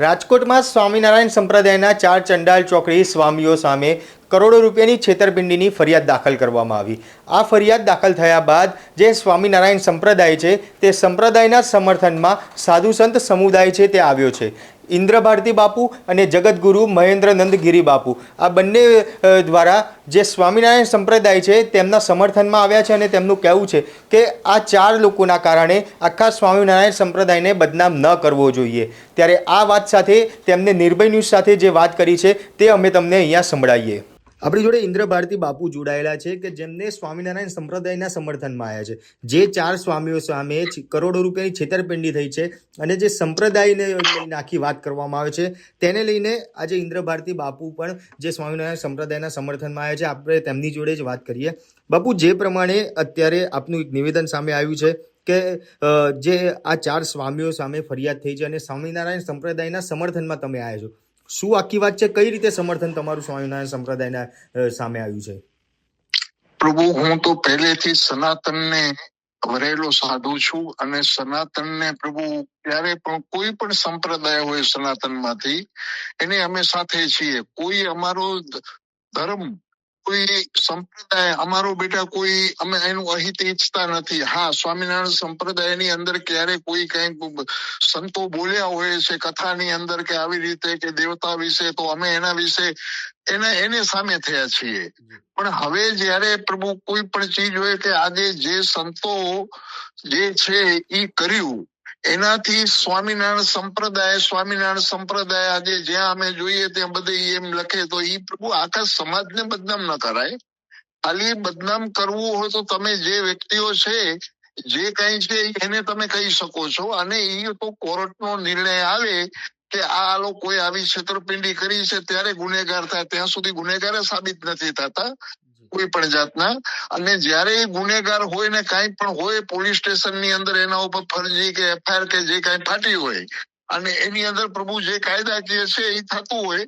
રાજકોટમાં સ્વામિનારાયણ સંપ્રદાયના ચાર ચંડાલ ચોકડી સ્વામીઓ સામે કરોડો રૂપિયાની છેતરપિંડીની ફરિયાદ દાખલ કરવામાં આવી. આ ફરિયાદ દાખલ થયા બાદ જે સ્વામિનારાયણ સંપ્રદાય છે તે સંપ્રદાયના સમર્થનમાં સાધુ સંત સમુદાય છે તે આવ્યો છે. ઇન્દ્ર ભારતી બાપુ અને જગતગુરુ મહેન્દ્રનંદ ગિરી બાપુ. આ બંને દ્વારા જે સ્વામિનારાયણ સંપ્રદાય છે, તેમના સમર્થનમાં આવ્યા છે અને તેમનું કહેવું છે કે આ ચાર લોકોના કારણે આખા સ્વામિનારાયણ સંપ્રદાયને બદનામ ન કરવો જોઈએ. ત્યારે આ વાત સાથે, તેમને નિર્ભય ન્યૂઝ સાથે જે વાત કરી છે, તે અમે તમને અહીંયા સંભળાવીએ. આપણી જોડે ઇન્દ્ર ભારતી બાપુ જોડાયેલા છે કે જેમને સ્વામિનારાયણ સંપ્રદાયના સમર્થનમાં આવ્યા છે. જે ચાર સ્વામીઓ સામે કરોડો રૂપિયાની છેતરપિંડી થઈ છે અને જે સંપ્રદાયને લઈને આખી વાત કરવામાં આવે છે, તેને લઈને આજે ઇન્દ્ર ભારતી બાપુ પણ જે સ્વામિનારાયણ સંપ્રદાયના સમર્થનમાં આવ્યા છે, આપણે તેમની જોડે જ વાત કરીએ. બાપુ, જે પ્રમાણે અત્યારે આપનું એક નિવેદન સામે આવ્યું છે કે જે આ ચાર સ્વામીઓ સામે ફરિયાદ થઈ છે અને સ્વામિનારાયણ સંપ્રદાયના સમર્થનમાં તમે આવ્યા છો. શું આખી વાત છે? કઈ રીતે સમર્થન તમારું સ્વામિનારાયણ સંપ્રદાયના સામે આવ્યું છે? પ્રભુ, હું તો પહેલેથી સનાતનને વરેલો સાધુ છું અને સનાતનને પ્રભુ ક્યારે પણ કોઈ પણ સંપ્રદાય હોય સનાતનમાંથી, એને અમે સાથે છીએ. કોઈ અમારો ધર્મ કોઈ સંપ્રદાય, અમારો બેટા કોઈ, અમે એનું અહિત ઈચ્છતા નથી. હા, સ્વામિનારાયણ સંપ્રદાયની અંદર ક્યારે કોઈ કઈ સંતો બોલ્યા હોય છે, કથાની અંદર કે આવી રીતે કે દેવતા વિશે, તો અમે એના વિશે એને એને સામે થયા છીએ. પણ હવે જયારે પ્રભુ કોઈ પણ ચીજ હોય કે આજે જે સંતો જે છે એ કર્યું એનાથી સ્વામિનારાયણ સંપ્રદાય સ્વામિનારાયણ સંપ્રદાય આજે જ્યાં અમે જોઈએ ત્યાં બધે એમ લખે તો એ પ્રભુ આખા સમાજને બદનામ ન કરાય. ખાલી બદનામ કરવું હોય તો તમે જે વ્યક્તિઓ છે, જે કઈ છે એને તમે કહી શકો છો. અને એ તો કોર્ટનો નિર્ણય આવે કે આ લોકોએ આવી છેતરપિંડી કરી છે, ત્યારે ગુનેગાર થાય. ત્યાં સુધી ગુનેગાર સાબિત નથી થતા. કોઈ પણ જાતના. અને જયારે ગુનેગાર હોય ને કાંઈ પણ હોય, પોલીસ સ્ટેશનની અંદર એના ઉપર ફરજી કે એફઆઈઆર કે જે કાંઈ ફાટી હોય, અને એની અંદર પ્રભુ જે કાયદાકીય છે એ થતું હોય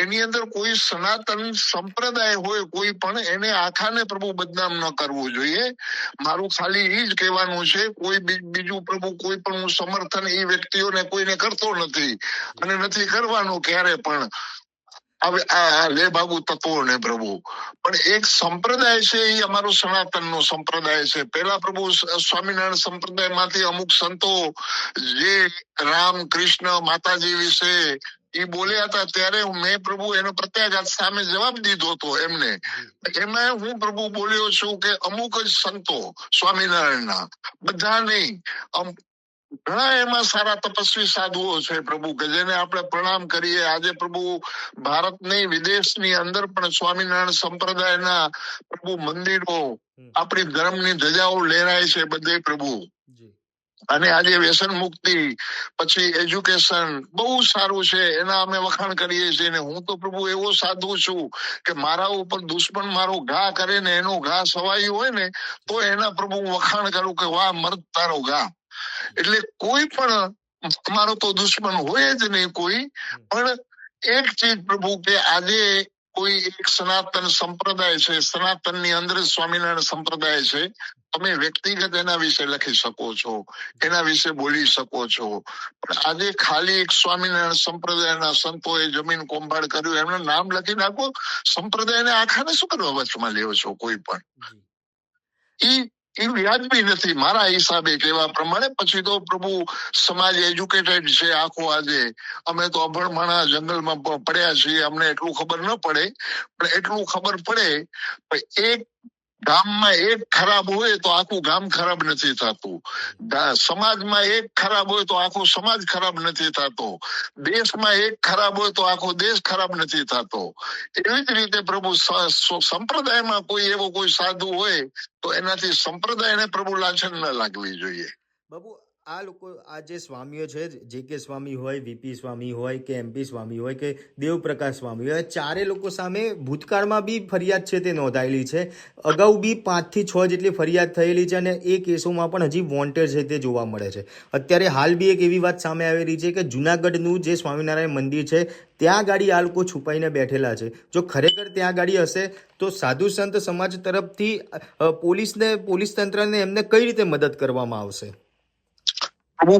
એની અંદર કોઈ સનાતન સંપ્રદાય હોય, કોઈ પણ એને આખાને પ્રભુ બદનામ ન કરવું જોઈએ. મારું ખાલી એ જ કહેવાનું છે, કોઈ બીજું પ્રભુ કોઈ પણ સમર્થન એ વ્યક્તિઓને કોઈને કરતો નથી. અને નથી કરવાનું ક્યારે પણ. હવે આ આ લે બાબુ તત્વોને પ્રભુ. પણ એક સંપ્રદાય છે એ અમારો સનાતન નો સંપ્રદાય છે. પેલા પ્રભુ સ્વામિનારાયણ સંપ્રદાયમાંથી અમુક સંતો જે રામ, કૃષ્ણ, માતાજી વિશે એ બોલ્યા હતા, ત્યારે મેં પ્રભુ એનો પ્રત્યાઘાત સામે જવાબ દીધો હતો એમને. એમાં હું પ્રભુ બોલ્યો છું કે અમુક જ સંતો સ્વામિનારાયણના બધા નહીં ઘણા એમાં સારા તપસ્વી સાધુઓ છે પ્રભુ કે જેને આપણે પ્રણામ કરીએ. આજે પ્રભુ ભારતની વિદેશની અંદર પણ સ્વામિનારાયણ સંપ્રદાયના પ્રભુ મંદિરો આપણી ધર્મની ધજાઓ લહેરાય છે બધે પ્રભુ. અને આજે વ્યસન મુક્તિ પછી એજ્યુકેશન બહુ સારું છે. એના અમે વખાણ કરીએ છીએ ને હું તો પ્રભુ એવો સાધુ છું કે મારા ઉપર દુશ્મન મારો ઘા કરે ને એનો ઘા સવાયું હોય ને તો એના પ્રભુ વખાણ કરું કે વાહ મર્દ તારો ઘા. એટલે કોઈ પણ અમારો તો દુશ્મન હોય જ નહીં કોઈ પણ એક ચીજ પ્રભુ કે આજે કોઈ એક સનાતન સંપ્રદાય છે સનાતનની અંદર સ્વામિનારાયણ સંપ્રદાય છે તમે વ્યક્તિગત એના વિશે લખી શકો છો એના વિશે બોલી શકો છો. પણ આજે ખાલી એક સ્વામિનારાયણ સંપ્રદાયના સંતોએ જમીન કોંભાડ કર્યું એમનું નામ લખી નાખો સંપ્રદાયને આખાને શું કરવા વચમાં લેવો છો કોઈ પણ? ઈ ઈ વ્યાજબી નથી. મારા હિસાબે કહેવા પ્રમાણે પછી તો પ્રભુ સમાજ એજ્યુકેટેડ છે આખો આજે. અમે તો અભણમાણા જંગલમાં પ- પડ્યા છીએ. અમને એટલું ખબર ન પડે. પણ એટલું ખબર પડે એક ગામમાં એક ખરાબ હોય તો આખું ગામ ખરાબ નથી થતું. સમાજમાં એક ખરાબ હોય તો આખો સમાજ ખરાબ નથી થતો. દેશમાં એક ખરાબ હોય તો આખો દેશ ખરાબ નથી થતો. એવી જ રીતે પ્રભુ સંપ્રદાયમાં કોઈ એવો કોઈ સાધુ હોય તો એનાથી સંપ્રદાયને પ્રભુ લાંછન ન લાગવી જોઈએ. બાબુ આ લોકો, આ જે સ્વામીઓ છે, જે કે સ્વામી હોય વીપી સ્વામી હોય કે એમપી સ્વામી હોય કે દેવપ્રકાશ સ્વામી હોય ચારે લોકો સામે ભૂતકાળમાં બી ફરિયાદ છે તે નોંધાયેલી છે. અગાઉ બી પાંચથી છ જેટલી ફરિયાદ થયેલી છે અને એ કેસોમાં પણ હજી વોન્ટેડ છે તે જોવા મળે છે. અત્યારે હાલ બી એક એવી વાત સામે આવેલી છે કે જુનાગઢનું જે સ્વામિનારાયણ મંદિર છે, ત્યાં ગાડી આ લોકો છુપાઈને બેઠેલા છે. જો ખરેખર ત્યાં ગાડી હશે, તો સાધુ સંત સમાજ તરફથી પોલીસને, પોલીસ તંત્રને એમને કઈ રીતે મદદ કરવામાં આવશે? પ્રભુ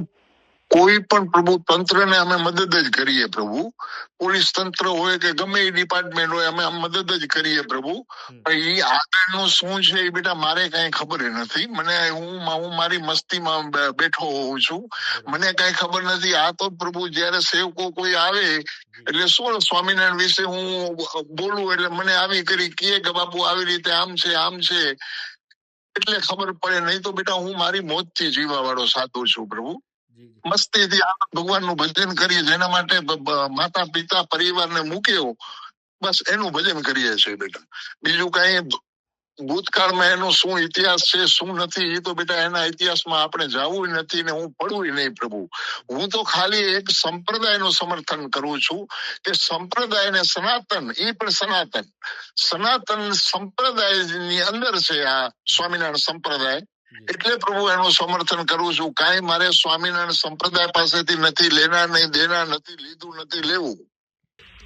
કોઈ પણ પ્રભુ તંત્રને અમે મદદ જ કરીએ પ્રભુ. પોલીસ તંત્ર હોય કે ગમે એ ડિપાર્ટમેન્ટ હોય અમે મદદ જ કરીએ પ્રભુ. પણ એ આગળનું શું છે એ બેટા મારે કઈ ખબર નથી. મને હું હું મારી મસ્તીમાં બેઠો હોઉં છું. મને કઈ ખબર નથી. આ તો પ્રભુ જયારે સેવકો કોઈ આવે એટલે શું સ્વામિનારાયણ વિશે હું બોલું એટલે મને આવી કરી કે બાપુ આવી રીતે આમ છે આમ છે. એટલે ખબર પડે. નહીં તો બેટા હું મારી મોજથી જીવા વાળો સાધુ છું પ્રભુ. મસ્તીથી આ ભગવાનનું ભજન કરીએ જેના માટે માતા પિતા પરિવારને મૂક્યો. બસ એનું ભજન કરીએ છીએ બેટા. બીજું કઈ ભૂતકાળમાં એનો શું ઇતિહાસ છે શું નથી એ તો બેટા એના ઇતિહાસમાં આપણે જવું નથી ને હું પડવું નહીં પ્રભુ. હું તો ખાલી એક સંપ્રદાયનું સમર્થન કરું છું કે સંપ્રદાય ને સનાતન એ પણ સનાતન. સનાતન સંપ્રદાયની અંદર છે આ સ્વામિનારાયણ સંપ્રદાય. એટલે પ્રભુ એનું સમર્થન કરું છું. કાંઈ મારે સ્વામિનારાયણ સંપ્રદાય પાસેથી નથી લેના નહીં દેના નથી લીધું નથી લેવું.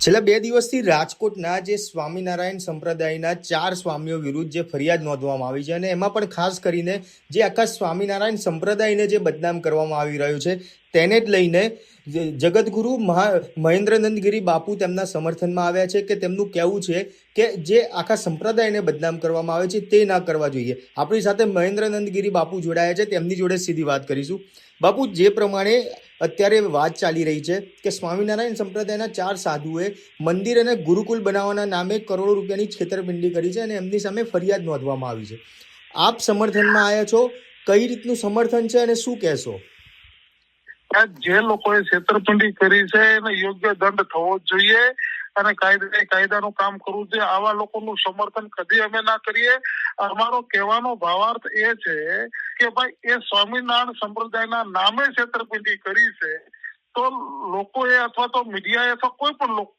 છેલ્લા બે દિવસથી રાજકોટના જે સ્વામિનારાયણ સંપ્રદાયના ચાર સ્વામીઓ વિરુદ્ધ જે ફરિયાદ નોંધવામાં આવી છે અને એમાં પણ ખાસ કરીને જે આખા સ્વામિનારાયણ સંપ્રદાયને જે બદનામ કરવામાં આવી રહ્યું છે તેને જ લઈને જગતગુરુ મહા, મહેન્દ્રનંદગીરી બાપુ તેમના સમર્થનમાં આવ્યા છે કે તેમનું કહેવું છે કે જે આખા સંપ્રદાયને બદનામ કરવામાં આવે છે તે ના કરવા જોઈએ. આપણી સાથે મહેન્દ્રનંદગીરી બાપુ જોડાયા છે, તેમની જોડે સીધી વાત કરીશું. બાપુ, જે પ્રમાણે અત્યારે વાત ચાલી રહી છે કે સ્વામિનારાયણ સંપ્રદાયના ચાર સાધુએ મંદિર અને ગુરુકુલ બનાવવાના નામે કરોડો રૂપિયાની છેતરપિંડી કરી છે અને એમની સામે ફરિયાદ નોંધવામાં આવી છે. આપ સમર્થનમાં આવ્યા છો? કઈ રીતનું સમર્થન છે અને શું કહેશો? જે લોકોએ છેતરપિંડી કરી છે, એને યોગ્ય દંડ થવો જોઈએ અને કાયદે, કાયદાનું કામ કરવું જોઈએ. આવા લોકોનું સમર્થન કદી અમે ના કરીએ. અમારો કહેવાનો ભાવાર્થ એ છે કે ભાઈ, એ સ્વામિનારાયણ સંપ્રદાયના નામે છેતરપિંડી કરી છે, તો લોકોએ અથવા તો મીડિયાએ અથવા કોઈ પણ લોકો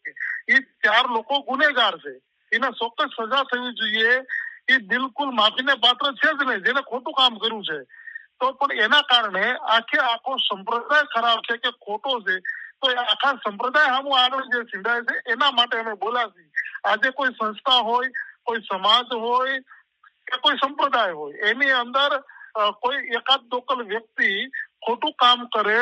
એ ચાર લોકો ગુનેગાર છે. એને ચોક્કસ સજા થવી જોઈએ. એ બિલકુલ માફીને પાત્ર છે જ નહીં. જેને ખોટું કામ કર્યું છે. તો પણ એના કારણે આખે આખો સંપ્રદાય ખરાબ છે કે ખોટો છે, તો એ આખા સંપ્રદાય સામું આગળ જે છીંડાય છે, એના માટે અમે બોલાશી આજે કોઈ સંસ્થા હોય, કોઈ સમાજ હોય, કે કોઈ સંપ્રદાય હોય, એની અંદર કોઈ એકાદ દોકલ વ્યક્તિ ખોટું કામ કરે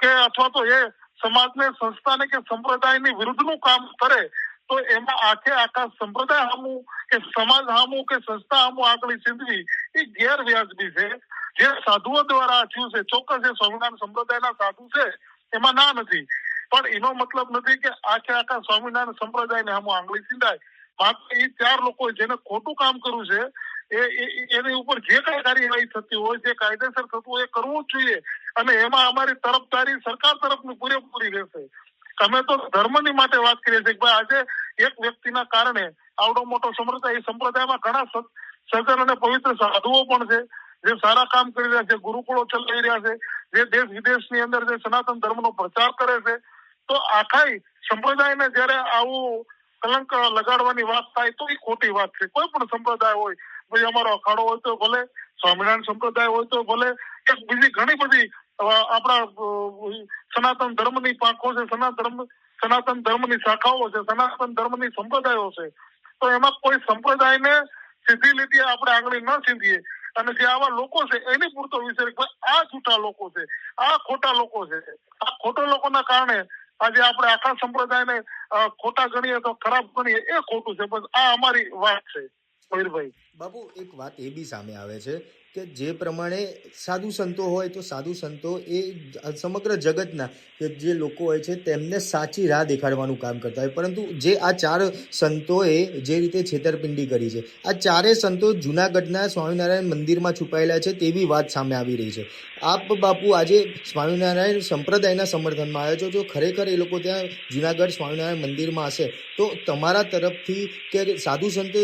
કે અથવા તો એ સમાજને, સંસ્થાને કે સંપ્રદાયની વિરુદ્ધનું કામ કરે, તો એમાં આખે આખા સંપ્રદાય સામું કે સમાજ સામું કે સંસ્થા સામું આગળ ચીંધવી એ ગેરવ્યાજબી છે. જે સાધુઓ દ્વારા થયું છે, ચોક્કસ એ સ્વામિનારાયણ સંપ્રદાયના સાધુ છે, એમાં ના નથી. પણ એનો મતલબ નથી કે આખે આખા સ્વામિનારાયણ સંપ્રદાયને આમ આંગળી ચીંધાય માત્ર એ ચાર લોકો જેને ખોટું કામ કર્યું છે એની ઉપર જે કઈ કાર્યવાહી થતી હોય, જે કાયદેસર થતું હોય, એ કરવું જ જોઈએ. અને એમાં અમારી તરફદારી સરકાર તરફની પૂરેપૂરી રહેશે. અમે તો ધર્મની માટે વાત કરીએ છીએ કે ભાઈ આજે એક વ્યક્તિના કારણે આવડો મોટો સંપ્રદાય, એ સંપ્રદાયમાં ઘણા સજ્જન અને પવિત્ર સાધુઓ પણ છે. જે સારા કામ કરી રહ્યા છે, ગુરુકુળો ચલાવી રહ્યા છે, જે દેશ વિદેશની અંદર જે સનાતન ધર્મનો પ્રચાર કરે છે, તો આખા સંપ્રદાયને જ્યારે આવું કલંક લગાડવાની વાત થાય, તો એ ખોટી વાત છે. કોઈ પણ સંપ્રદાય હોય, ભાઈ અમારો અખાડો હોય તો ભલે, સ્વામિનારાયણ સંપ્રદાય હોય તો ભલે, એક બીજી ઘણી બધી આપણા સનાતન ધર્મની પાંખો છે, સનાતન ધર્મ, સનાતન ધર્મની શાખાઓ છે, સનાતન ધર્મની સંપ્રદાયો છે. તો એમાં કોઈ સંપ્રદાયને સીધી લીધી આપણે આગળ ન સીધીએ. અને જે આવા લોકો છે, એની પૂરતો વિષય આ જૂઠા લોકો છે, આ ખોટા લોકો છે. આ ખોટા લોકોના કારણે આજે આપણે આખા સંપ્રદાયને ખોટા ગણીએ તો ખરાબ ગણીએ, એ ખોટું છે. બસ આ અમારી વાત છે બાપુ, એક વાત એ બી સામે આવે છે કે જે પ્રમાણે સાધુ સંતો હોય તો સાધુ સંતો એ સમગ્ર જગતના કે જે લોકો હોય છે તેમને સાચી રાહ દેખાડવાનું કામ કરતા હોય. પરંતુ જે આ ચાર સંતોએ જે રીતે છેતરપિંડી કરી છે, આ ચારેય સંતો જૂનાગઢના સ્વામિનારાયણ મંદિરમાં છુપાયેલા છે તેવી વાત સામે આવી રહી છે. આપ બાપુ આજે સ્વામિનારાયણ સંપ્રદાયના સમર્થનમાં આવ્યા છો, જો ખરેખર એ લોકો ત્યાં જૂનાગઢ સ્વામિનારાયણ મંદિરમાં હશે, તો તમારા તરફથી કે સાધુ સંતો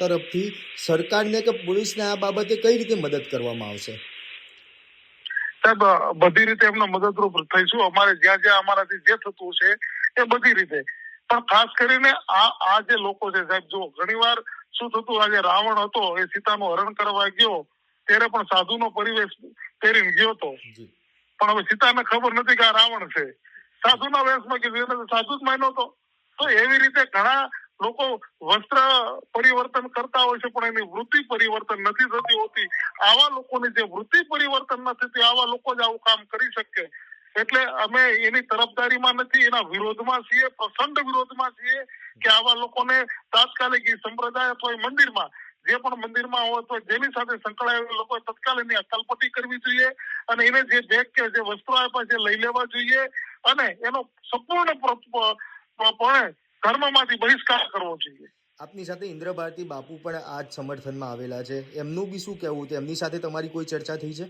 તરફથી સરકારને કે પોલીસને આ બાબતે કઈ રીતે મદદ કરવામાં આવશે? સાહેબ બધી રીતે એમને મદદરૂપ થઈશું. અમારે જ્યાં જ્યાં અમારાથી જે થતું છે એ બધી રીતે. પણ ખાસ કરીને આ આ જે લોકો છે સાહેબ જો ઘણીવાર શું થતું આજે રાવણ હતો એ સીતાનું હરણ કરવા ગયો ત્યારે પણ સાધુનો પરિવેશ પહેરીને ગયો હતો. પણ હવે સીતાને ખબર નથી કે આ રાવણ છે. સાધુના વેશમાં કીધું એને સાધુ જ માન્યો હતો. તો એવી રીતે ઘણા લોકો વસ્ત્ર પરિવર્તન કરતા હોય છે, પણ એની વૃત્તિ પરિવર્તન નથી થતી હોતી. આવા લોકોની જે વૃત્તિ પરિવર્તન નથી થતી, આવા લોકો જ આવું કામ કરી શકે. એટલે અમે એની તરફદારીમાં નથી, એના વિરોધમાં છીએ પ્રસંડ વિરોધમાં છીએ કે આવા લોકોને તાત્કાલિક સંપ્રદાય અથવા મંદિરમાં, જે પણ મંદિરમાં હોય તો જેની સાથે સંકળાયેલા લોકો તત્કાલ એની અકલપટ્ટી કરવી જોઈએ અને એને જે બેગ કે જે વસ્ત્રો આપ્યા છે લઈ લેવા જોઈએ. અને એનો સંપૂર્ણ પણે ધર્મમાંથી બહિષ્કાર કરવો જોઈએ. આપની સાથે ઇન્દ્ર ભારતી બાપુ પણ આ જ સમર્થનમાં આવેલા છે. એમનું બી શું કહેવું તેમની સાથે તમારી કોઈ ચર્ચા થઈ છે?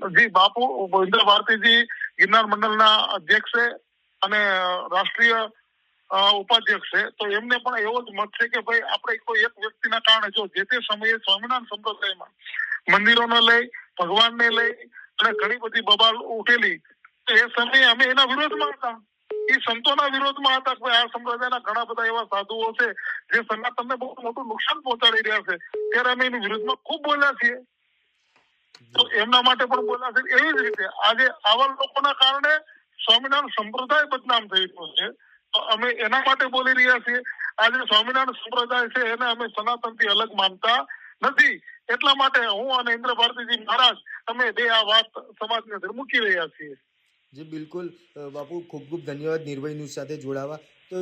જી બાપુ ઇન્દ્ર ભારતીજી ગિરનાર મંડળના અધ્યક્ષ છે અને રાષ્ટ્રીય ઉપાધ્યક્ષ છે. તો એમને પણ એવો જ મત છે કે ભાઈ આપણે કોઈ એક વ્યક્તિના કારણે જો જે તે સમયે સ્વામિનારાયણ સંપ્રદાયમાં મંદિરોને લઈ ભગવાનને લઈ અને ઘણી બધી બબાલ ઉઠેલી તો એ સમયે અમે એના વિરોધમાં હતા. એ સંતોના વિરોધમાં હતા કે આ સંપ્રદાયના ઘણા બધા એવા સાધુઓ છે, જે સનાતનને બહુ મોટું નુકસાન પહોંચાડી રહ્યા છે. ત્યારે અમે એની વિરુદ્ધમાં ખૂબ બોલ્યા છીએ. તો એમના માટે પણ બોલ્યા છે. એવી જ રીતે આજે આવા લોકોના કારણે સ્વામિનારાયણ સંપ્રદાય બદનામ થઈ રહ્યો છે. તો અમે એના માટે બોલી રહ્યા છીએ. આજે સ્વામિનારાયણ સંપ્રદાય છે એને અમે સનાતનથી અલગ માનતા નથી. એટલા માટે હું અને ઇન્દ્ર ભારતીજી મહારાજ, અમે બે આ વાત સમાજની અંદર મૂકી રહ્યા છીએ. જી, બિલકુલ. બાપુ, ખૂબ ખૂબ ધન્યવાદ નિર્ભય ન્યૂઝ સાથે જોડાવા. તો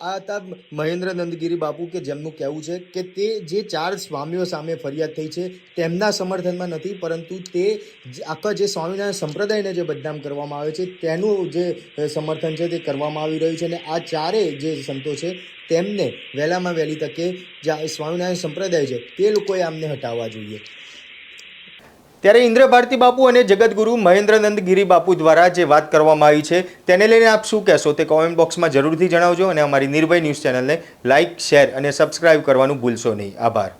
આ હતા મહેન્દ્ર નંદગીરી બાપુ કે જેમનું કહેવું છે કે તે જે ચાર સ્વામીઓ સામે ફરિયાદ થઈ છે તેમના સમર્થનમાં નથી, પરંતુ તે આખા જે સ્વામિનારાયણ સંપ્રદાયને જે બદનામ કરવામાં આવે છે, તેનું જે સમર્થન છે તે કરવામાં આવી રહ્યું છે અને આ ચારે જે સંતો છે તેમને વહેલામાં વહેલી તકે જે સ્વામિનારાયણ સંપ્રદાય છે તે લોકોએ આમને હટાવવા જોઈએ. ત્યારે ઇન્દ્ર ભારતી બાપુ અને જગતગુરુ મહેન્દ્રનંદ ગિરી બાપુ દ્વારા જે વાત કરવામાં આવી છે, તેને લઈને આપ શું કહેશો? તે કોમેન્ટ બોક્સમાં જરૂરથી જણાવજો અને અમારી નિર્ભય ન્યૂઝ ચેનલને લાઇક શેર અને સબસ્ક્રાઇબ કરવાનું ભૂલશો નહીં. આભાર.